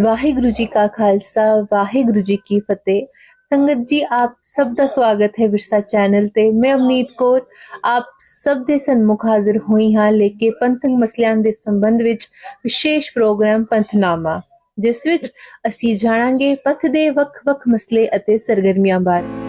ਵਾਹਿਗੁਰੂ ਜੀ ਕਾ ਖਾਲਸਾ, ਵਾਹਿਗੁਰੂ ਜੀ ਕੀ ਫਤਿਹ। ਸੰਗਤ ਜੀ, ਆਪ ਸਭ ਦਾ ਸਵਾਗਤ ਹੈ ਵਿਰਸਾ ਚੈਨਲ ਤੇ। ਮੈਂ ਅਵਨੀਤ ਕੌਰ, ਆਪ ਸਭ ਦੇ ਸਨਮੁਖ ਹਾਜ਼ਰ ਹੋਈ ਹਾਂ ਲੈ ਕੇ ਪੰਥਕ ਮਸਲਿਆਂ ਦੇ ਸੰਬੰਧ ਵਿੱਚ ਵਿਸ਼ੇਸ਼ ਪ੍ਰੋਗਰਾਮ ਪੰਥਨਾਮਾ, ਜਿਸ ਵਿੱਚ ਅਸੀਂ ਜਾਣਾਂਗੇ ਪੰਥ ਦੇ ਵੱਖ-ਵੱਖ ਮਸਲੇ ਅਤੇ ਸਰਗਰਮੀਆਂ ਬਾਰੇ।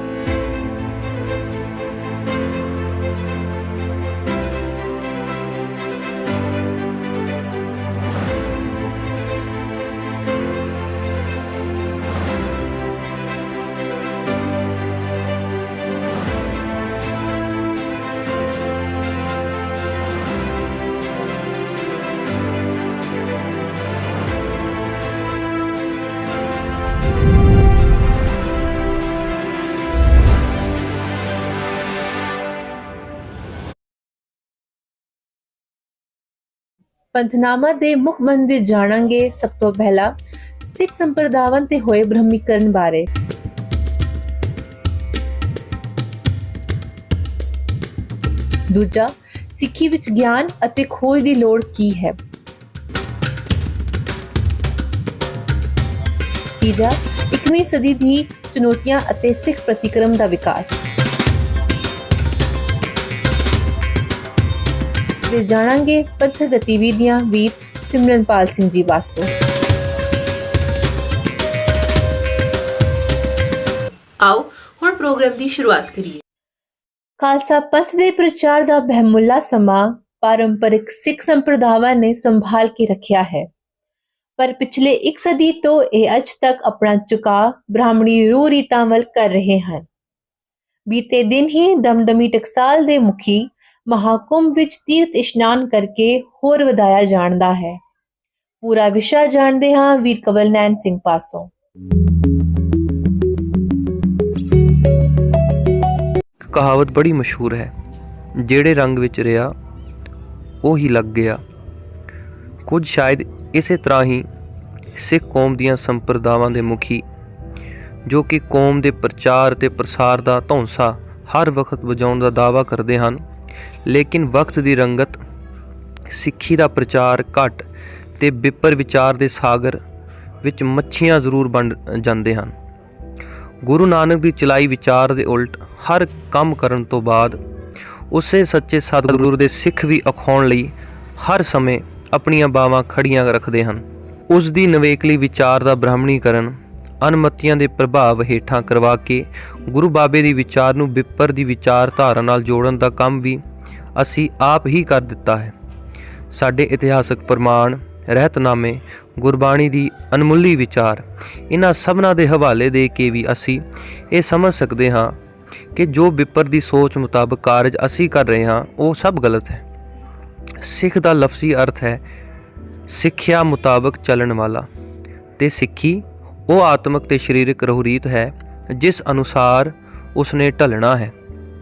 ਪੰਥਨਾਮਾ ਦੇ ਮੁੱਖ ਬੰਦ ਜਾਣਾਂਗੇ ਸਭ ਤੋਂ ਪਹਿਲਾਂ, ਸਿੱਖ ਸੰਪਰਦਾਵਾਂ ਤੇ ਹੋਏ ਬ੍ਰਹਮੀਕਰਨ ਬਾਰੇ। ਦੂਜਾ, ਸਿੱਖੀ ਵਿੱਚ ਗਿਆਨ ਅਤੇ ਖੋਜ ਦੀ ਲੋੜ ਕੀ ਹੈ? ਤੀਜਾ 21ਵੀਂ ਸਦੀ ਦੀ ਚੁਣੌਤੀਆਂ ਅਤੇ ਸਿੱਖ ਪ੍ਰਤੀਕਰਮ ਦਾ ਵਿਕਾਸ। ਤੇ ਜਾਣਾਂਗੇ ਪੰਥ ਗਤੀਵਿਧੀਆਂ ਵੀਰ ਸਿਮਰਨਪਾਲ ਸਿੰਘ ਜੀ ਬਾਸੋ ਆਓ ਹੁਣ ਪ੍ਰੋਗਰਾਮ ਦੀ ਸ਼ੁਰੂਆਤ ਕਰੀਏ। ਖਾਲਸਾ ਪੰਥ ਦੇ ਪ੍ਰਚਾਰ ਦਾ ਬਹਿਮੁੱਲਾ ਸਮਾਂ ਪਾਰੰਪਰਿਕ ਸਿੱਖ ਸੰਪਰਦਾਵਾਂ ਨੇ ਸੰਭਾਲ ਕੇ ਰੱਖਿਆ ਹੈ। ਪਰ ਪਿਛਲੇ ਇੱਕ ਸਦੀ ਤੋਂ ਇਹ ਅੱਜ ਤੱਕ ਆਪਣਾ ਝੁਕਾਅ ਬ੍ਰਾਹਮਣੀ ਰੂਹ ਰੀਤਾਂ ਵੱਲ ਕਰ ਰਹੇ ਹਨ। ਬੀਤੇ ਦਿਨ ਹੀ ਦਮਦਮੀ ਟਕਸਾਲ ਦੇ ਮੁਖੀ ਮਹਾਕੁੰਭ ਵਿੱਚ ਤੀਰਥ ਇਸ਼ਨਾਨ ਕਰਕੇ ਹੋਰ ਵਧਾਇਆ ਜਾਣਦਾ ਹੈ। ਪੂਰਾ ਵਿਸ਼ਾ ਜਾਣਦੇ ਹਾਂ ਵੀਰ ਕਵਲਨੈਨ ਸਿੰਘ ਪਾਸੋਂ। ਕਹਾਵਤ ਬੜੀ ਮਸ਼ਹੂਰ ਹੈ, ਜਿਹੜੇ ਰੰਗ ਵਿੱਚ ਰਿਹਾ, ਉਹ ਹੀ ਲੱਗ ਗਿਆ। ਕੁਝ ਸ਼ਾਇਦ ਇਸੇ ਤਰ੍ਹਾਂ ਹੀ ਸਿੱਖ ਕੌਮ ਦੀਆਂ ਸੰਪਰਦਾਵਾਂ ਦੇ ਮੁਖੀ, ਜੋ ਕਿ ਕੌਮ ਦੇ ਪ੍ਰਚਾਰ ਤੇ ਪ੍ਰਸਾਰ ਦਾ ਧੌਂਸਾ ਹਰ ਵਕਤ ਵਜਾਉਣ ਦਾ ਦਾਅਵਾ ਕਰਦੇ ਹਨ। ਲੇਕਿਨ ਵਕਤ ਦੀ ਰੰਗਤ, ਸਿੱਖੀ ਦਾ ਪ੍ਰਚਾਰ ਘਟ ਤੇ ਵਿਪਰ ਵਿਚਾਰ ਦੇ ਸਾਗਰ ਵਿੱਚ ਮੱਛੀਆਂ ਜ਼ਰੂਰ ਬਣ ਜਾਂਦੇ ਹਨ। ਗੁਰੂ ਨਾਨਕ ਦੀ ਚਲਾਈ ਵਿਚਾਰ ਦੇ ਉਲਟ ਹਰ ਕੰਮ ਕਰਨ ਤੋਂ ਬਾਅਦ ਉਸੇ ਸੱਚੇ ਸਤਿਗੁਰੂ ਦੇ ਸਿੱਖ ਵੀ ਅਖਾਉਣ ਲਈ ਹਰ ਸਮੇਂ ਆਪਣੀਆਂ ਬਾਵਾਂ ਖੜੀਆਂ ਰੱਖਦੇ ਹਨ। ਉਸ ਦੀ ਨਵੇਕਲੀ ਵਿਚਾਰ ਦਾ ਬ੍ਰਾਹਮਣੀਕਰਨ ਅਨਮਤੀਆਂ ਦੇ ਪ੍ਰਭਾਵ ਹੇਠਾਂ ਕਰਵਾ ਕੇ ਗੁਰੂ ਬਾਬੇ ਦੀ ਵਿਚਾਰ ਨੂੰ ਵਿਪਰ ਦੀ ਵਿਚਾਰਧਾਰਾ ਨਾਲ ਜੋੜਨ ਦਾ ਕੰਮ ਵੀ ਅਸੀਂ ਆਪ ਹੀ ਕਰ ਦਿੱਤਾ ਹੈ। ਸਾਡੇ ਇਤਿਹਾਸਕ ਪ੍ਰਮਾਣ, ਰਹਿਤਨਾਮੇ, ਗੁਰਬਾਣੀ ਦੀ ਅਨਮੁੱਲੀ ਵਿਚਾਰ ਇਹਨਾਂ ਸਭਨਾਂ ਦੇ ਹਵਾਲੇ ਦੇ ਕੇ ਵੀ ਅਸੀਂ ਇਹ ਸਮਝ ਸਕਦੇ ਹਾਂ ਕਿ ਜੋ ਵਿਪਰ ਦੀ ਸੋਚ ਮੁਤਾਬਕ ਕਾਰਜ ਅਸੀਂ ਕਰ ਰਹੇ ਹਾਂ, ਉਹ ਸਭ ਗਲਤ ਹੈ। ਸਿੱਖ ਦਾ ਲਫ਼ਜ਼ੀ ਅਰਥ ਹੈ ਸਿੱਖਿਆ ਮੁਤਾਬਕ ਚੱਲਣ ਵਾਲਾ ਤੇ ਸਿੱਖੀ ਉਹ ਆਤਮਿਕ ਤੇ ਸਰੀਰਕ ਰਹੁਰੀਤ ਹੈ, ਜਿਸ ਅਨੁਸਾਰ ਉਸਨੇ ਢਲਣਾ ਹੈ।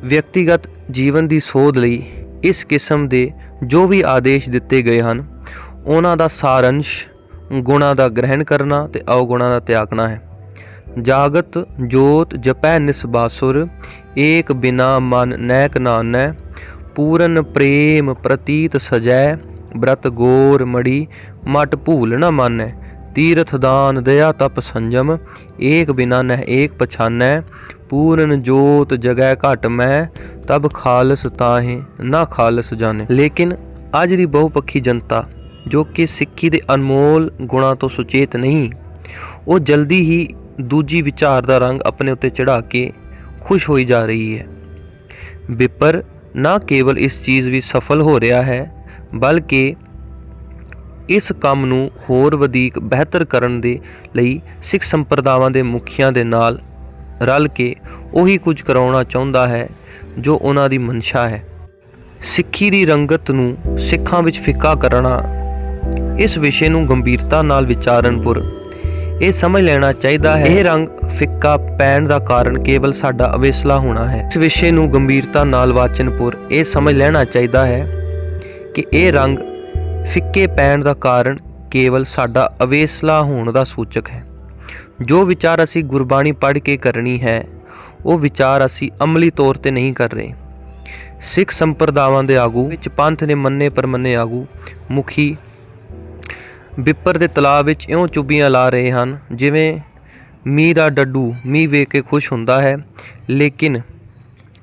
ਵਿਅਕਤੀਗਤ ਜੀਵਨ ਦੀ ਸੋਧ ਲਈ ਇਸ ਕਿਸਮ ਦੇ ਜੋ ਵੀ ਆਦੇਸ਼ ਦਿੱਤੇ ਗਏ ਹਨ, ਉਹਨਾਂ ਦਾ ਸਾਰੰਸ਼ ਗੁਣਾ ਦਾ ਗ੍ਰਹਿਣ ਕਰਨਾ ਤੇ ਅਵਗੁਣਾ ਦਾ ਤਿਆਗਣਾ ਹੈ। ਜਾਗਤ, ਜੋਤ, ਜਪੈ, ਨਿਸਬਾਸੁਰ, ਏਕ ਬਿਨਾ ਮਨ ਨੈਕ ਨਾਨੈ, ਪੂਰਨ ਪ੍ਰੇਮ ਪ੍ਰਤੀਤ ਸਜੈ, ਬ੍ਰਤ ਗੋਰ ਮੜੀ ਮਟ ਭੂਲ ਨ ਮਾਨੈ। ਤੀਰਥ ਦਾਨ ਦਇਆ ਤਪ ਸੰਜਮ, ਏਕ ਬਿਨਾ ਨਹਿ ਏਕ ਪਛਾਨੈ, ਪੂਰਨ ਜੋਤ ਜਗੈ ਘਟ ਮੈਂ ਤਬ ਖਾਲਸ ਤਾਹੇ, ਨਾ ਖਾਲਸ ਜਾਣੇ। ਲੇਕਿਨ ਅੱਜ ਦੀ ਬਹੁਪੱਖੀ ਜਨਤਾ, ਜੋ ਕਿ ਸਿੱਖੀ ਦੇ ਅਨਮੋਲ ਗੁਣਾਂ ਤੋਂ ਸੁਚੇਤ ਨਹੀਂ, ਉਹ ਜਲਦੀ ਹੀ ਦੂਜੀ ਵਿਚਾਰ ਦਾ ਰੰਗ ਆਪਣੇ ਉੱਤੇ ਚੜਾ ਕੇ ਖੁਸ਼ ਹੋਈ ਜਾ ਰਹੀ ਹੈ। ਵਿਪਰ, ਨਾ ਕੇਵਲ ਇਸ ਚੀਜ਼ ਵਿੱਚ ਸਫਲ ਹੋ ਰਿਹਾ ਹੈ, ਬਲਕਿ ਇਸ ਕੰਮ ਨੂੰ ਹੋਰ ਵਧੇਕ ਬਿਹਤਰ ਕਰਨ ਦੇ ਲਈ ਸਿੱਖ ਸੰਪਰਦਾਵਾਂ ਦੇ ਮੁਖੀਆਂ ਦੇ ਨਾਲ ਰਲ ਕੇ ਉਹੀ ਕੁਝ ਕਰਾਉਣਾ ਚਾਹੁੰਦਾ ਹੈ, ਜੋ ਉਹਨਾਂ ਦੀ ਮਨਸ਼ਾ ਹੈ। ਸਿੱਖੀ ਦੀ ਰੰਗਤ ਨੂੰ ਸਿੱਖਾਂ ਵਿੱਚ ਫਿੱਕਾ ਕਰਨਾ, ਇਸ ਵਿਸ਼ੇ ਨੂੰ ਗੰਭੀਰਤਾ ਨਾਲ ਵਿਚਾਰਨਪੁਰ ਇਹ ਸਮਝ ਲੈਣਾ ਚਾਹੀਦਾ ਹੈ। ਇਹ ਰੰਗ ਫਿੱਕਾ ਪੈਣ ਦਾ ਕਾਰਨ ਕੇਵਲ ਸਾਡਾ ਅਵੇਸਲਾ ਹੋਣਾ ਹੈ। ਇਸ ਵਿਸ਼ੇ ਨੂੰ ਗੰਭੀਰਤਾ ਨਾਲ ਵਾਚਨਪੁਰ ਇਹ ਸਮਝ ਲੈਣਾ ਚਾਹੀਦਾ ਹੈ ਕਿ ਇਹ ਰੰਗ ਫਿੱਕੇ ਪੈਣ ਦਾ ਕਾਰਨ ਕੇਵਲ ਸਾਡਾ ਅਵੇਸਲਾ ਹੋਣ ਦਾ ਸੂਚਕ ਹੈ। ਜੋ ਵਿਚਾਰ ਅਸੀਂ ਗੁਰਬਾਣੀ ਪੜ੍ਹ ਕੇ ਕਰਨੀ ਹੈ, ਉਹ ਵਿਚਾਰ ਅਸੀਂ ਅਮਲੀ ਤੌਰ ਤੇ ਨਹੀਂ ਕਰ ਰਹੇ। ਸਿੱਖ ਸੰਪਰਦਾਵਾਂ ਦੇ ਆਗੂ ਵਿੱਚ ਪੰਥ ਨੇ ਮੰਨੇ ਪਰਮੰਨੇ ਆਗੂ ਮੁਖੀ ਬਿੱਪਰ ਦੇ ਤਲਾਬ ਵਿੱਚ ਇਉਂ ਚੁੱਬੀਆਂ ਲਾ ਰਹੇ ਹਨ, ਜਿਵੇਂ ਮੀਂਹ ਦਾ ਡੱਡੂ ਮੀਂਹ ਵੇਖ ਕੇ ਖੁਸ਼ ਹੁੰਦਾ ਹੈ, ਲੇਕਿਨ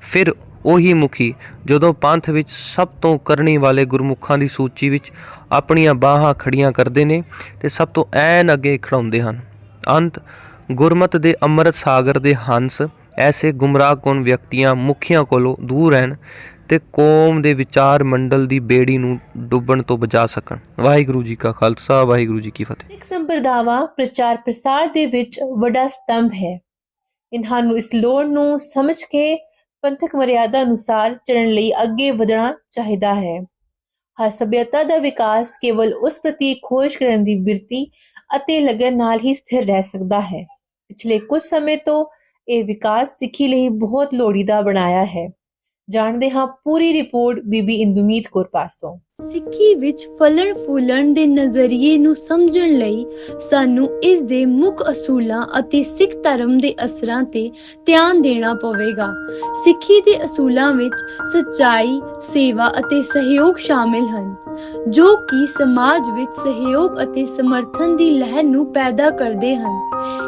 ਫਿਰ ਉਹੀ ਮੁਖੀ ਜਦੋਂ ਪੰਥ ਵਿੱਚ ਸਭ ਤੋਂ ਕਰਨੀ ਵਾਲੇ ਗੁਰਮੁਖਾਂ ਦੀ ਸੂਚੀ ਵਿੱਚ ਆਪਣੀਆਂ ਬਾਹਾਂ ਖੜੀਆਂ ਕਰਦੇ ਨੇ ਤੇ ਸਭ ਤੋਂ ਐਨ ਅੱਗੇ ਖੜਾਉਂਦੇ ਹਨ। ਅੰਤ, ਗੁਰਮਤ ਦੇ ਅੰਮ੍ਰਿਤ ਸਾਗਰ ਦੇ ਹੰਸ ਐਸੇ ਗੁੰਮਰਾਹਕੁਨ ਵਿਅਕਤੀਆਂ ਮੁਖੀਆਂ ਕੋਲੋਂ ਦੂਰ ਰਹਿਣ ਤੇ ਕੌਮ ਦੇ ਵਿਚਾਰ ਮੰਡਲ ਦੀ ਬੇੜੀ ਨੂੰ ਡੁੱਬਣ ਤੋਂ ਬਚਾ ਸਕਣ। ਵਾਹਿਗੁਰੂ ਜੀ ਕਾ ਖਾਲਸਾ, ਵਾਹਿਗੁਰੂ ਜੀ ਕੀ ਫਤਿਹ। ਸਿੱਖ ਸੰਪਰਦਾਵਾਂ ਪ੍ਰਚਾਰ ਪ੍ਰਸਾਰ ਦੇ ਵਿੱਚ ਵੱਡਾ ਸਤੰਭ ਹੈ। ਇਹਨਾਂ ਨੂੰ ਇਸ ਲੋੜ ਨੂੰ ਸਮਝ ਕੇ ਪੰਥਕ ਮਰਿਆਦਾ ਅਨੁਸਾਰ ਚੱਲਣ ਲਈ ਅੱਗੇ ਵਧਣਾ ਚਾਹੀਦਾ ਹੈ। ਹਰ ਸਭਿਅਤਾ ਦਾ ਵਿਕਾਸ ਕੇਵਲ ਉਸ ਪ੍ਰਤੀ ਖੋਜ ਕਰਨ ਦੀ ਬਿਰਤੀ ਅਤੇ ਲਗਨ ਨਾਲ ਹੀ ਸਥਿਰ ਰਹਿ ਸਕਦਾ ਹੈ। ਪਿਛਲੇ ਕੁਝ ਸਮੇਂ ਤੋਂ ਇਹ ਵਿਕਾਸ ਸਿੱਖੀ ਲਈ ਬਹੁਤ ਲੋੜੀਦਾ ਬਣਾਇਆ ਹੈ। ਜਾਣਦੇ ਹਾਂ ਪੂਰੀ ਰਿਪੋਰਟ ਬੀਬੀ ਇੰਦੁਮੀਤ ਕੌਰ ਪਾਸੋਂ। ਸਿੱਖੀ ਵਿੱਚ ਫਲਣ ਫੁੱਲਣ ਦੇ ਨਜ਼ਰੀਏ ਨੂੰ ਸਮਝਣ ਲਈ ਸਾਨੂੰ ਇਸ ਦੇ ਮੁੱਖ ਅਸੂਲਾਂ ਅਤੇ ਸਿੱਖ ਧਰਮ ਦੇ ਅਸਰਾਂ ਤੇ ਧਿਆਨ ਦੇਣਾ ਪਵੇਗਾ। ਸਿੱਖੀ ਦੇ ਅਸੂਲਾਂ ਵਿੱਚ ਸੱਚਾਈ, ਸੇਵਾ ਅਤੇ ਸਹਿਯੋਗ ਸ਼ਾਮਿਲ ਹਨ, ਜੋ ਕਿ ਸਮਾਜ ਵਿੱਚ ਸਹਿਯੋਗ ਅਤੇ ਸਮਰਥਨ ਦੀ ਲਹਿਰ ਨੂੰ ਪੈਦਾ ਕਰਦੇ ਹਨ।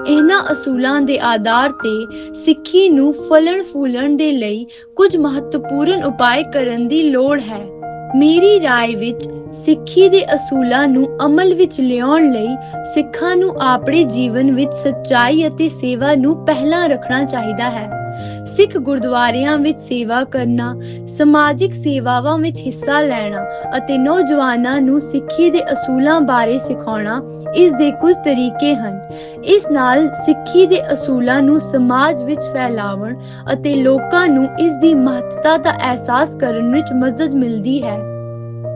ਇਹਨਾਂ ਅਸੂਲਾਂ ਦੇ ਆਧਾਰ ਤੇ ਸਿੱਖੀ ਨੂੰ ਫਲਣ ਫੁੱਲਣ ਦੇ ਲਈ ਕੁਝ ਮਹੱਤਵਪੂਰਨ ਉਪਾਅ ਕਰਨ ਦੀ ਲੋੜ ਹੈ। ਮੇਰੀ رائے ਵਿੱਚ ਸਿੱਖੀ ਦੇ ਅਸੂਲਾਂ ਨੂੰ ਅਮਲ ਵਿੱਚ ਲਿਆਉਣ ਲਈ ਸਿੱਖਾਂ ਨੂੰ ਆਪਣੇ ਜੀਵਨ ਵਿੱਚ ਸੱਚਾਈ ਅਤੇ ਸੇਵਾ ਨੂੰ ਪਹਿਲਾਂ ਰੱਖਣਾ ਚਾਹੀਦਾ ਹੈ ਸਿੱਖ ਗੁਰਦੁਆਰਿਆਂ ਵਿੱਚ ਸੇਵਾ ਕਰਨਾ, ਸਮਾਜਿਕ ਸੇਵਾਵਾਂ ਵਿੱਚ ਹਿੱਸਾ ਲੈਣਾ ਅਤੇ ਨੌਜਵਾਨਾਂ ਨੂੰ ਸਿੱਖੀ ਦੇ ਅਸੂਲਾਂ ਬਾਰੇ ਸਿਖਾਉਣਾ ਇਸ ਦੇ ਕੁਝ ਤਰੀਕੇ ਹਨ। ਇਸ ਨਾਲ ਸਿੱਖੀ ਦੇ ਅਸੂਲਾਂ ਨੂੰ ਸਮਾਜ ਵਿੱਚ ਫੈਲਾਵਣ ਅਤੇ ਲੋਕਾਂ ਨੂੰ ਇਸ ਦੀ ਮਹੱਤਤਾ ਦਾ ਅਹਿਸਾਸ ਕਰਨ ਵਿੱਚ ਮਦਦ ਮਿਲਦੀ ਹੈ।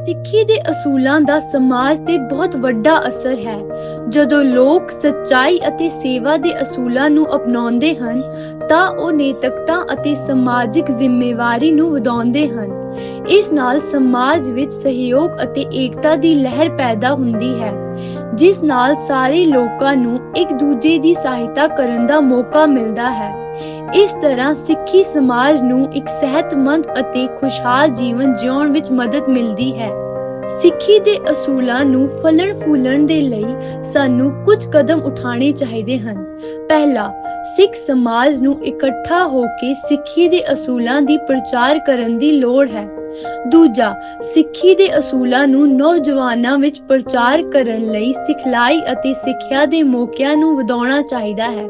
ਸਿੱਖੀ ਦੇ ਅਸੂਲਾਂ ਦਾ ਸਮਾਜ ਤੇ ਬਹੁਤ ਵੱਡਾ ਅਸਰ ਹੈ। ਜਦੋਂ ਲੋਕ ਸੱਚਾਈ ਅਤੇ ਸੇਵਾ ਦੇ ਅਸੂਲਾਂ ਨੂੰ ਅਪਣਾਉਂਦੇ ਹਨ, ਤਾਂ ਉਹ ਨੈਤਿਕਤਾ ਅਤੇ ਸਮਾਜਿਕ ਜ਼ਿੰਮੇਵਾਰੀ ਨੂੰ ਵਧਾਉਂਦੇ ਹਨ। ਇਸ ਨਾਲ ਸਮਾਜ ਵਿੱਚ ਸਹਿਯੋਗ ਅਤੇ ਏਕਤਾ ਦੀ ਲਹਿਰ ਪੈਦਾ ਹੁੰਦੀ ਹੈ, ਜਿਸ ਨਾਲ ਸਾਰੇ ਲੋਕਾਂ ਨੂੰ ਇੱਕ ਦੂਜੇ ਦੀ ਸਹਾਇਤਾ ਕਰਨ ਦਾ ਮੌਕਾ ਮਿਲਦਾ ਹੈ। ਇਸ ਤਰ੍ਹਾਂ ਸਿੱਖੀ ਸਮਾਜ ਨੂੰ ਇੱਕ ਸਿਹਤਮੰਦ ਅਤੇ ਖੁਸ਼ਹਾਲ ਜੀਵਨ ਜਿਉਣ ਵਿੱਚ ਮਦਦ ਮਿਲਦੀ ਹੈ। ਸਿੱਖੀ ਦੇ ਅਸੂਲਾਂ ਨੂੰ ਫਲਣ ਫੁੱਲਣ ਦੇ ਲਈ ਸਾਨੂੰ ਕੁਝ ਕਦਮ ਉਠਾਉਣੇ ਚਾਹੀਦੇ ਹਨ। ਪਹਿਲਾ, ਸਿੱਖ ਸਮਾਜ ਨੂੰ ਇਕੱਠਾ ਹੋ ਕੇ ਸਿੱਖੀ ਦੇ ਅਸੂਲਾਂ ਦੀ ਪ੍ਰਚਾਰ ਕਰਨ ਦੀ ਲੋੜ ਹੈ। ਦੂਜਾ, ਸਿੱਖੀ ਦੇ ਅਸੂਲਾਂ ਨੂੰ ਨੌਜਵਾਨਾਂ ਵਿੱਚ ਪ੍ਰਚਾਰ ਕਰਨ ਲਈ ਸਿਖਲਾਈ ਅਤੇ ਸਿੱਖਿਆ ਦੇ ਮੌਕਿਆਂ ਨੂੰ ਵਧਾਉਣਾ ਚਾਹੀਦਾ ਹੈ।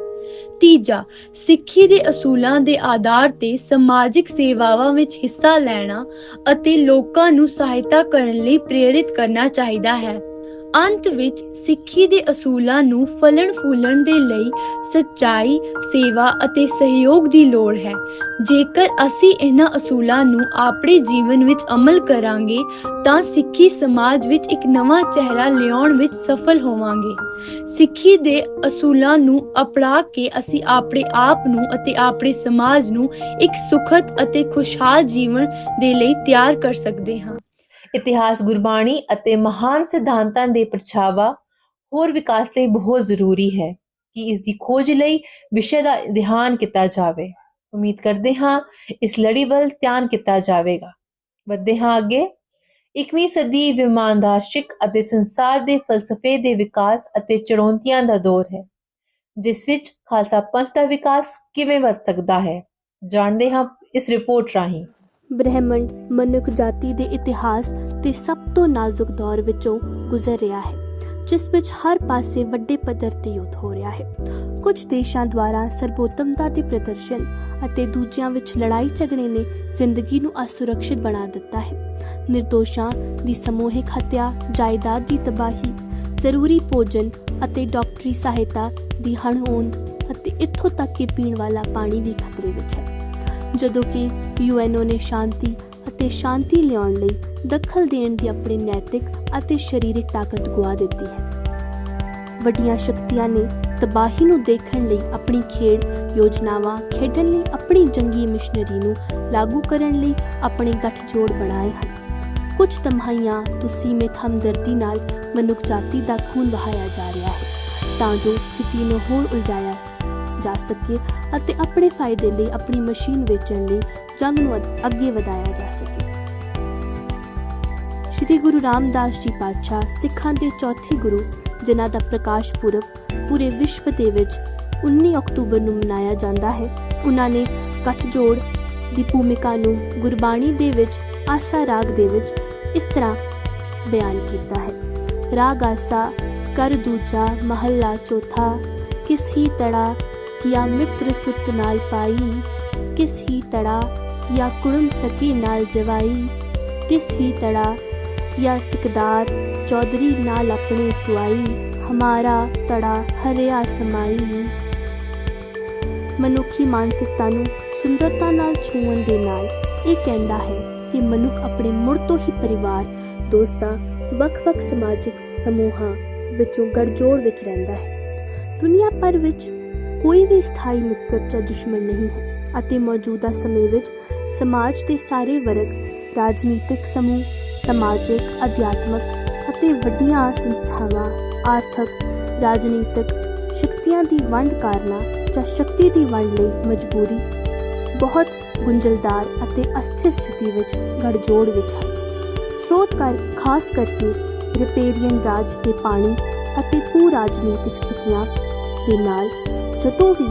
ਤੀਜਾ ਸਿੱਖੀ ਦੇ ਅਸੂਲਾਂ ਦੇ ਆਧਾਰ ਤੇ ਸਮਾਜਿਕ ਸੇਵਾਵਾਂ ਵਿੱਚ ਹਿੱਸਾ ਲੈਣਾ ਅਤੇ ਲੋਕਾਂ ਨੂੰ ਸਹਾਇਤਾ ਕਰਨ ਲਈ ਪ੍ਰੇਰਿਤ ਕਰਨਾ ਚਾਹੀਦਾ ਹੈ। ਅੰਤ ਵਿੱਚ ਸਿੱਖੀ ਦੇ ਅਸੂਲਾਂ ਨੂੰ ਫਲਣ ਫੁੱਲਣ ਦੇ ਲਈ ਸੱਚਾਈ, ਸੇਵਾ ਅਤੇ ਸਹਿਯੋਗ ਦੀ ਲੋੜ ਹੈ। ਜੇਕਰ ਅਸੀਂ ਇਹਨਾਂ ਅਸੂਲਾਂ ਨੂੰ ਆਪਣੇ ਜੀਵਨ ਵਿੱਚ ਅਮਲ ਕਰਾਂਗੇ, ਤਾਂ ਸਿੱਖੀ ਸਮਾਜ ਵਿੱਚ ਇੱਕ ਨਵਾਂ ਚਿਹਰਾ ਲਿਆਉਣ ਵਿੱਚ ਸਫਲ ਹੋਵਾਂਗੇ। ਸਿੱਖੀ ਦੇ ਅਸੂਲਾਂ ਨੂੰ ਅਪਣਾ ਕੇ ਅਸੀਂ ਆਪਣੇ ਆਪ ਨੂੰ ਅਤੇ ਆਪਣੇ ਸਮਾਜ ਨੂੰ ਇੱਕ ਸੁਖਦ ਅਤੇ ਖੁਸ਼ਹਾਲ ਜੀਵਨ ਦੇ ਲਈ ਤਿਆਰ ਕਰ ਸਕਦੇ ਹਾਂ। ਇਤਿਹਾਸ ਗੁਰਬਾਣੀ ਅਤੇ ਮਹਾਨ ਸਿਧਾਂਤਾਂ ਦੇ ਪ੍ਰਛਾਵਾ ਹੋਰ ਵਿਕਾਸ ਲਈ ਬਹੁਤ ਜ਼ਰੂਰੀ ਹੈ ਕਿ ਇਸ ਦੀ ਖੋਜ ਲਈ ਵਿਸ਼ੇ ਦਾ ਅਧਿਐਨ ਕੀਤਾ ਜਾਵੇ। ਉਮੀਦ ਕਰਦੇ ਹਾਂ ਇਸ ਲੜੀ ਵੱਲ ਧਿਆਨ ਕੀਤਾ ਜਾਵੇਗਾ। ਵਧਦੇ ਹਾਂ ਅੱਗੇ। 21ਵੀਂ ਸਦੀ ਵਿਮਾਨਦਾਰ ਸ਼ਿਕ ਅਤੇ ਸੰਸਾਰ ਦੇ ਫਲਸਫੇ ਦੇ ਵਿਕਾਸ ਅਤੇ ਚੁਣੌਤੀਆਂ ਦਾ ਦੌਰ ਹੈ, ਜਿਸ ਵਿੱਚ ਖਾਲਸਾ ਪੰਥ ਦਾ ਵਿਕਾਸ ਕਿਵੇਂ ਵੱਧ ਸਕਦਾ ਹੈ, ਜਾਣਦੇ ਹਾਂ ਇਸ ਰਿਪੋਰਟ ਰਾਹੀਂ। ਬ੍ਰਹਿਮੰਡ ਮਨੁੱਖ ਜਾਤੀ ਦੇ ਇਤਿਹਾਸ ਦੇ ਸਭ ਤੋਂ ਨਾਜ਼ੁਕ ਦੌਰ ਵਿੱਚੋਂ ਗੁਜ਼ਰ ਰਿਹਾ ਹੈ, ਜਿਸ ਵਿੱਚ ਹਰ ਪਾਸੇ ਵੱਡੇ ਪੱਧਰ ਤੇ ਯੁੱਧ ਹੋ ਰਿਹਾ ਹੈ। ਕੁਝ ਦੇਸ਼ਾਂ ਦੁਆਰਾ ਸਰਬੋਤਮਤਾ ਦੇ ਪ੍ਰਦਰਸ਼ਨ ਅਤੇ ਦੂਜਿਆਂ ਵਿੱਚ ਲੜਾਈ ਝਗੜੇ ਨੇ ਜ਼ਿੰਦਗੀ ਨੂੰ ਅਸੁਰੱਖਿਅਤ ਬਣਾ ਦਿੱਤਾ ਹੈ। ਨਿਰਦੋਸ਼ਾਂ ਦੀ ਸਮੂਹਿਕ ਹੱਤਿਆ, ਜਾਇਦਾਦ ਦੀ ਤਬਾਹੀ, ਜ਼ਰੂਰੀ ਭੋਜਨ ਅਤੇ ਡਾਕਟਰੀ ਸਹਾਇਤਾ ਦੀ ਹਣਹੋਂਦ ਅਤੇ ਇੱਥੋਂ ਤੱਕ ਕਿ ਪੀਣ ਵਾਲਾ ਪਾਣੀ ਵੀ ਖਤਰੇ ਵਿੱਚ ਹੈ। ਜਦੋਂ ਕਿ ਯੂਐਨਓ ਨੇ ਸ਼ਾਂਤੀ ਅਤੇ ਸ਼ਾਂਤੀ ਲਿਆਉਣ ਲਈ ਦਖਲ ਦੇਣ ਦੀ ਆਪਣੀ ਨੈਤਿਕ ਅਤੇ ਸਰੀਰਕ ਤਾਕਤ ਗੁਆ ਦਿੱਤੀ ਹੈ। ਵੱਡੀਆਂ ਸ਼ਕਤੀਆਂ ਨੇ ਤਬਾਹੀ ਨੂੰ ਦੇਖਣ ਲਈ ਆਪਣੀ ਖੇਡ, ਯੋਜਨਾਵਾਂ, ਖੇਡਣ ਲਈ ਆਪਣੀ ਜੰਗੀ ਮਿਸ਼ਨਰੀ ਨੂੰ ਲਾਗੂ ਕਰਨ ਲਈ ਆਪਣੇ ਗੱਠਜੋੜ ਬਣਾਏ ਹਨ। ਕੁਝ ਤਮਹਾਈਆਂ ਤੋਂ ਸੀਮਿਤ ਹਮਦਰਦੀ ਨਾਲ ਮਨੁੱਖ ਜਾਤੀ ਦਾ ਖੂਨ ਵਹਾਇਆ ਜਾ ਰਿਹਾ ਹੈ ਤਾਂ ਜੋ ਸਥਿਤੀ ਨੂੰ ਹੋਰ ਉਲਝਾਇਆ ਜਾ ਸਕੇ ਅਤੇ ਆਪਣੇ ਫਾਇਦੇ ਲਈ, ਆਪਣੀ ਮਸ਼ੀਨ ਵੇਚਣ ਲਈ ਜੰਗ ਨੂੰ ਅੱਗੇ ਵਧਾਇਆ ਜਾ ਸਕੇ। ਸ਼੍ਰੀ ਗੁਰੂ ਰਾਮਦਾਸ ਜੀ ਪਾਤਸ਼ਾਹ ਸਿੱਖਾਂ ਦੇ ਚੌਥੇ ਗੁਰੂ, ਜਿਨ੍ਹਾਂ ਦਾ ਪ੍ਰਕਾਸ਼ ਪੁਰਬ ਪੂਰੇ ਵਿਸ਼ਵ ਦੇ ਵਿੱਚ 19 ਅਕਤੂਬਰ ਨੂੰ ਮਨਾਇਆ ਜਾਂਦਾ ਹੈ, ਉਹਨਾਂ ਨੇ ਗੱਠਜੋੜ ਦੀ ਭੂਮਿਕਾ ਨੂੰ ਗੁਰਬਾਣੀ ਦੇ ਵਿੱਚ, ਆਸਾ ਰਾਗ ਦੇ ਵਿੱਚ ਇਸ ਤਰ੍ਹਾਂ ਬਿਆਨ ਕੀਤਾ ਹੈ। ਰਾਗ ਆਸਾ, ਕਰ ਦੂਜਾ ਮਹੱਲਾ ਚੌਥਾ, ਕਿਸ ਹੀ ਤੜਾ ਜਾਂ ਮਿੱਤਰ ਸੁਤ ਨਾਲ ਪਾਈ? ਕਿਸ ਹੀ ਤੜਾ ਜਾਂ ਕੁੜਮ ਸਕੀ ਨਾਲ ਜਵਾਈ? ਕਿਸ ਹੀ ਤੜਾ ਜਾਂ ਸਿਕਦਾਰ ਚੌਧਰੀ ਨਾਲ ਆਪਣੇ ਸੁਆਈ? ਹਮਾਰਾ ਤੜਾ ਹਰਿਆ ਸਮਾਈ। ਮਨੁੱਖੀ ਮਾਨਸਿਕਤਾ ਨੂੰ ਸੁੰਦਰਤਾ ਨਾਲ ਛੂਹਣ ਦੇ ਨਾਲ ਇਹ ਕਹਿੰਦਾ ਹੈ ਕਿ ਮਨੁੱਖ ਆਪਣੇ ਮੁੜ ਤੋਂ ਹੀ ਪਰਿਵਾਰ, ਦੋਸਤਾਂ, ਵੱਖ-ਵੱਖ ਸਮਾਜਿਕ ਸਮੂਹਾਂ ਵਿੱਚੋਂ ਗੜਜੋੜ ਵਿੱਚ ਰਹਿੰਦਾ ਹੈ। ਦੁਨੀਆ ਭਰ ਵਿੱਚ ਕੋਈ ਵੀ ਸਥਾਈ ਮਿੱਤਰ ਜਾਂ ਦੁਸ਼ਮਣ ਨਹੀਂ ਹੈ ਅਤੇ ਮੌਜੂਦਾ ਸਮੇਂ ਵਿੱਚ ਸਮਾਜ ਦੇ ਸਾਰੇ ਵਰਗ, ਰਾਜਨੀਤਿਕ ਸਮੂਹ, ਸਮਾਜਿਕ, ਅਧਿਆਤਮਿਕ ਅਤੇ ਵੱਡੀਆਂ ਸੰਸਥਾਵਾਂ, ਆਰਥਿਕ, ਰਾਜਨੀਤਿਕ ਸ਼ਕਤੀਆਂ ਦੀ ਵੰਡ ਕਾਰਨਾਂ ਜਾਂ ਸ਼ਕਤੀ ਦੀ ਵੰਡ ਲਈ ਮਜਬੂਰੀ ਬਹੁਤ ਗੁੰਝਲਦਾਰ ਅਤੇ ਅਸਥਿਰ ਸਥਿਤੀ ਵਿੱਚ ਗੜਜੋੜ ਵਿੱਚ ਹੈ। ਸਰੋਤ ਕਰ, ਖਾਸ ਕਰਕੇ ਰਿਪੇਰੀਅਨ ਰਾਜ ਦੇ ਪਾਣੀ ਅਤੇ ਭੂ ਰਾਜਨੀਤਿਕ ਸਥਿਤੀਆਂ ਦੇ ਨਾਲ ਜਦੋਂ ਵੀ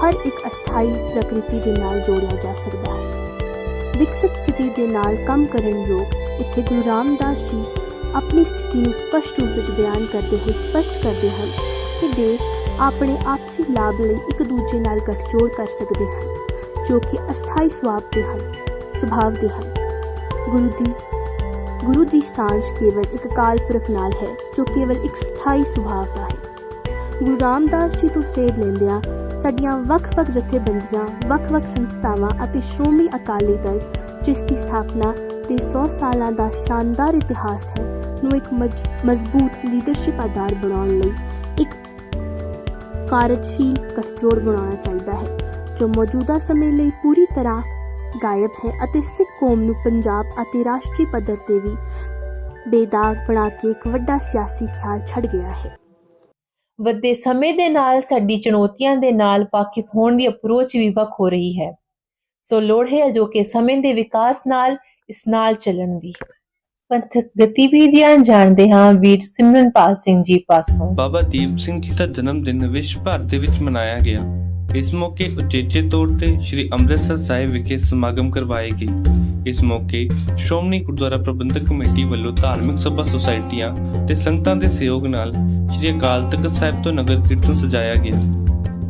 ਹਰ ਇੱਕ ਅਸਥਾਈ ਪ੍ਰਕਿਰਤੀ ਦੇ ਨਾਲ ਜੋੜਿਆ ਜਾ ਸਕਦਾ ਹੈ। ਵਿਕਸਿਤ ਸਥਿਤੀ ਦੇ ਨਾਲ ਕੰਮ ਕਰਨ ਯੋਗ ਇੱਥੇ ਗੁਰੂ ਰਾਮਦਾਸ ਜੀ ਆਪਣੀ ਸਥਿਤੀ ਨੂੰ ਸਪਸ਼ਟ ਰੂਪ ਵਿੱਚ ਬਿਆਨ ਕਰਦੇ ਹੋਏ ਸਪਸ਼ਟ ਕਰਦੇ ਹਨ ਕਿ ਦੇਸ਼ ਆਪਣੇ ਆਪਸੀ ਲਾਭ ਲਈ ਇੱਕ ਦੂਜੇ ਨਾਲ ਗੱਠਜੋੜ ਕਰ ਸਕਦੇ ਹਨ, ਜੋ ਕਿ ਅਸਥਾਈ ਸੁਭਾਅ ਦੇ ਹਨ ਸੁਭਾਵ ਦੇ ਹਨ। ਗੁਰੂ ਦੀ ਗੁਰੂ ਦੀ ਸਾਂਝ ਕੇਵਲ ਇੱਕ ਕਾਲ ਪੁਰਖ ਨਾਲ ਹੈ, ਜੋ ਕੇਵਲ ਇੱਕ ਸਥਾਈ ਸੁਭਾਅ ਦਾ ਹੈ। ਗੁਰੂ ਰਾਮਦਾਸ ਜੀ ਤੋਂ ਸੇਧ ਲੈਂਦਿਆਂ ਸਾਡੀਆਂ ਵੱਖ-ਵੱਖ ਜਥੇਬੰਦੀਆਂ, ਵੱਖ-ਵੱਖ ਸੰਸਥਾਵਾਂ ਅਤੇ ਸ਼੍ਰੋਮਣੀ ਅਕਾਲੀ ਦਲ, ਜਿਸ ਦੀ ਸਥਾਪਨਾ ਦੇ 100 ਸਾਲਾਂ ਦਾ ਸ਼ਾਨਦਾਰ ਇਤਿਹਾਸ ਹੈ, ਨੂੰ ਇੱਕ ਮਜ਼ਬੂਤ ਲੀਡਰਸ਼ਿਪ ਆਧਾਰ ਬਣਾਉਣ ਲਈ ਇੱਕ ਕਾਰਜਸ਼ੀਲ ਗੱਠਜੋੜ ਬਣਾਉਣਾ ਚਾਹੀਦਾ ਹੈ, ਜੋ ਮੌਜੂਦਾ ਸਮੇਂ ਲਈ ਪੂਰੀ ਤਰ੍ਹਾਂ ਗਾਇਬ ਹੈ ਅਤੇ ਸਿੱਖ ਕੌਮ ਨੂੰ ਪੰਜਾਬ ਅਤੇ ਰਾਸ਼ਟਰੀ ਪੱਧਰ ਤੇ ਵੀ ਬੇਦਾਗ ਬਣਾ ਕੇ ਇੱਕ ਵੱਡਾ ਸਿਆਸੀ ਖਿਆਲ ਛੱਡ ਗਿਆ ਹੈ। ਵੱਧਦੇ ਸਮੇਂ ਦੇ ਨਾਲ, ਸਾਡੀ ਚੁਣੌਤੀਆਂ ਦੇ ਨਾਲ ਵਾਕਿਫ ਹੋਣ ਦੀ ਅਪਰੋਚ ਵੀ ਵੱਖ ਹੋ ਰਹੀ ਹੈ। ਸੋ ਲੋੜ ਹੈ ਅਜੋਕੇ ਸਮੇਂ ਦੇ ਵਿਕਾਸ ਨਾਲ, ਇਸ ਨਾਲ ਚੱਲਣ ਦੀ। ਪੰਥਕ ਗਤੀਵਿਧੀਆਂ ਜਾਣਦੇ ਹਾਂ ਵੀਰ ਸਿਮਰਨਪਾਲ ਸਿੰਘ ਜੀ ਪਾਸੋਂ। ਬਾਬਾ ਦੀਪ ਸਿੰਘ ਜੀ ਦਾ ਜਨਮ ਦਿਨ ਵਿਸ਼ਵ ਭਰ ਦੇ ਵਿੱਚ ਮਨਾਇਆ ਗਿਆ। ਇਸ ਮੌਕੇ ਉਚੇਚੇ ਤੌਰ ਤੇ ਸ੍ਰੀ ਅੰਮ੍ਰਿਤਸਰ ਸਾਹਿਬ ਵਿਖੇ ਸਮਾਗਮ ਕਰਵਾਏ ਗਏ। ਇਸ ਮੌਕੇ ਸ਼੍ਰੋਮਣੀ ਗੁਰਦੁਆਰਾ ਪ੍ਰਬੰਧਕ ਕਮੇਟੀ ਵੱਲੋਂ ਧਾਰਮਿਕ ਸਭਾ ਸੁਸਾਇਟੀਆਂ ਤੇ ਸੰਗਤਾਂ ਦੇ ਸਹਿਯੋਗ ਨਾਲ ਸ੍ਰੀ ਅਕਾਲ ਤਖਤ ਸਾਹਿਬ ਤੋਂ ਨਗਰ ਕੀਰਤਨ ਸਜਾਇਆ ਗਿਆ।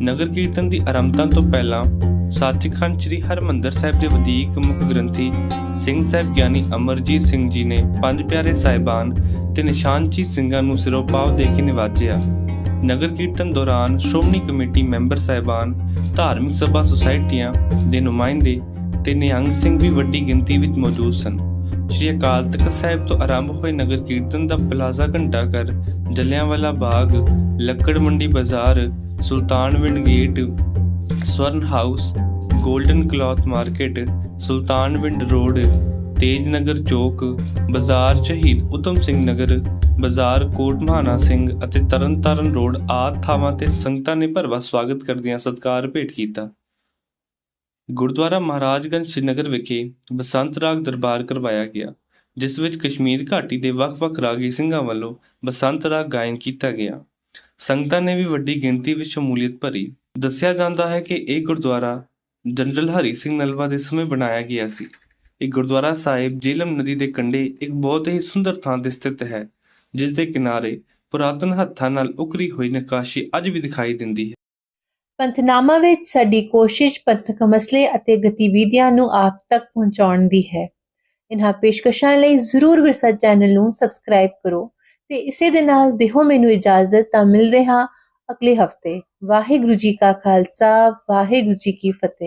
ਨਗਰ ਕੀਰਤਨ ਦੀ ਆਰੰਭਤਾ ਤੋਂ ਪਹਿਲਾਂ ਸੱਚਖੰਡ ਸ੍ਰੀ ਹਰਮੰਦਰ ਸਾਹਿਬ ਦੇ ਵਧੀਕ ਮੁੱਖ ਗ੍ਰੰਥੀ ਸਿੰਘ ਸਾਹਿਬ ਗਿਆਨੀ ਅਮਰਜੀਤ ਸਿੰਘ ਜੀ ਨੇ ਪੰਜ ਪਿਆਰੇ ਸਾਹਿਬਾਨ ਤੇ ਨਿਸ਼ਾਨਚੀਤ ਸਿੰਘਾਂ ਨੂੰ ਸਿਰੋਪਾਵ ਦੇ ਕੇ ਨਿਵਾਜਿਆ। ਨਗਰ ਕੀਰਤਨ ਦੌਰਾਨ ਸ਼੍ਰੋਮਣੀ ਕਮੇਟੀ ਮੈਂਬਰ ਸਾਹਿਬਾਨ, ਧਾਰਮਿਕ ਸਭਾ ਸੁਸਾਇਟੀਆਂ ਦੇ ਨੁਮਾਇੰਦੇ ਤੇ ਨਿਹੰਗ ਸਿੰਘ ਵੀ ਵੱਡੀ ਗਿਣਤੀ ਵਿੱਚ ਮੌਜੂਦ ਸਨ। ਸ਼੍ਰੀ ਅਕਾਲ ਤਖਤ ਸਾਹਿਬ ਤੋਂ ਆਰੰਭ ਹੋਏ ਨਗਰ ਕੀਰਤਨ ਦਾ ਪਲਾਜ਼ਾ ਘੰਟਾ ਘਰ, ਜਲਿਆਂਵਾਲਾ ਬਾਗ, ਲੱਕੜ ਮੰਡੀ ਬਾਜ਼ਾਰ Sultanwind gate, Swaran house, golden cloth market Sultanwind road Tej Nagar Chowk, ਬਾਜ਼ਾਰ ਸ਼ਹੀਦ ਉਤਮ ਸਿੰਘ ਨਗਰ, ਬਾਜ਼ਾਰ ਕੋਟ ਮਹਾਨਾ ਸਿੰਘ ਅਤੇ ਤਰਨਤਾਰਨ ਰੋਡ ਆਦਿ ਥਾਵਾਂ ਤੇ ਸੰਗਤਾਂ ਨੇ ਭਰਵਾ ਸਵਾਗਤ ਕਰਦਿਆਂ ਸਤਿਕਾਰ ਭੇਟ ਕੀਤਾ। ਗੁਰਦੁਆਰਾ ਮਹਾਰਾਜਗੰਜ ਸ਼੍ਰੀਨਗਰ ਵਿਖੇ ਬਸੰਤ ਰਾਗ ਦਰਬਾਰ ਕਰਵਾਇਆ ਗਿਆ, ਜਿਸ ਵਿੱਚ ਕਸ਼ਮੀਰ ਘਾਟੀ ਦੇ ਵੱਖ-ਵੱਖ ਰਾਗੀ ਸਿੰਘਾਂ ਵੱਲੋਂ ਬਸੰਤ ਰਾਗ ਗਾਇਨ ਕੀਤਾ ਗਿਆ। ਸੰਗਤਾਂ ਨੇ ਵੀ ਵੱਡੀ ਗਿਣਤੀ ਵਿੱਚ ਸ਼ਮੂਲੀਅਤ ਭਰੀ। ਦੱਸਿਆ ਜਾਂਦਾ ਹੈ ਕਿ ਇਹ ਗੁਰਦੁਆਰਾ ਜਨਰਲ ਹਰੀ ਸਿੰਘ ਨਲਵਾ ਦੇ ਸਮੇਂ ਬਣਾਇਆ ਗਿਆ ਸੀ। ਇਹ ਗੁਰਦੁਆਰਾ ਸਾਹਿਬ ਜੇਲਮ ਨਦੀ ਦੇ ਕੰਢੇ ਇੱਕ ਬਹੁਤ ਹੀ ਸੁੰਦਰ ਥਾਂ ਤੇ ਸਥਿਤ ਹੈ ਜਿਸ ਦੇ ਕਿਨਾਰੇ ਪੁਰਾਤਨ ਹੱਥਾਂ ਨਾਲ ਉਕਰੀ ਹੋਈ ਨਕਾਸ਼ੀ ਅੱਜ ਵੀ ਦਿਖਾਈ ਦਿੰਦੀ ਹੈ। ਪੰਥਨਾਮਾ ਵਿੱਚ ਸਾਡੀ ਕੋਸ਼ਿਸ਼ ਪੰਥਕ ਮਸਲੇ ਅਤੇ ਗਤੀਵਿਧੀਆਂ ਨੂੰ ਆਪ ਤੱਕ ਪਹੁੰਚਾਉਣ ਦੀ ਹੈ। ਇਨ੍ਹਾਂ ਪੇਸ਼ਕਸ਼ਾਂ ਲਈ ਜ਼ਰੂਰ ਵਿਰਸਾ ਚੈਨਲ ਨੂੰ ਸਬਸਕ੍ਰਾਈਬ ਕਰੋ ਤੇ ਇਸੇ ਦੇ ਨਾਲ ਦਿਓ ਮੈਨੂੰ ਇਜਾਜ਼ਤ, ਤਾਂ ਮਿਲਦੇ ਹਾਂ ਅਗਲੇ ਹਫ਼ਤੇ। ਵਾਹਿਗੁਰੂ ਜੀ ਕਾ ਖਾਲਸਾ, ਵਾਹਿਗੁਰੂ ਜੀ ਕੀ ਫਤਿਹ।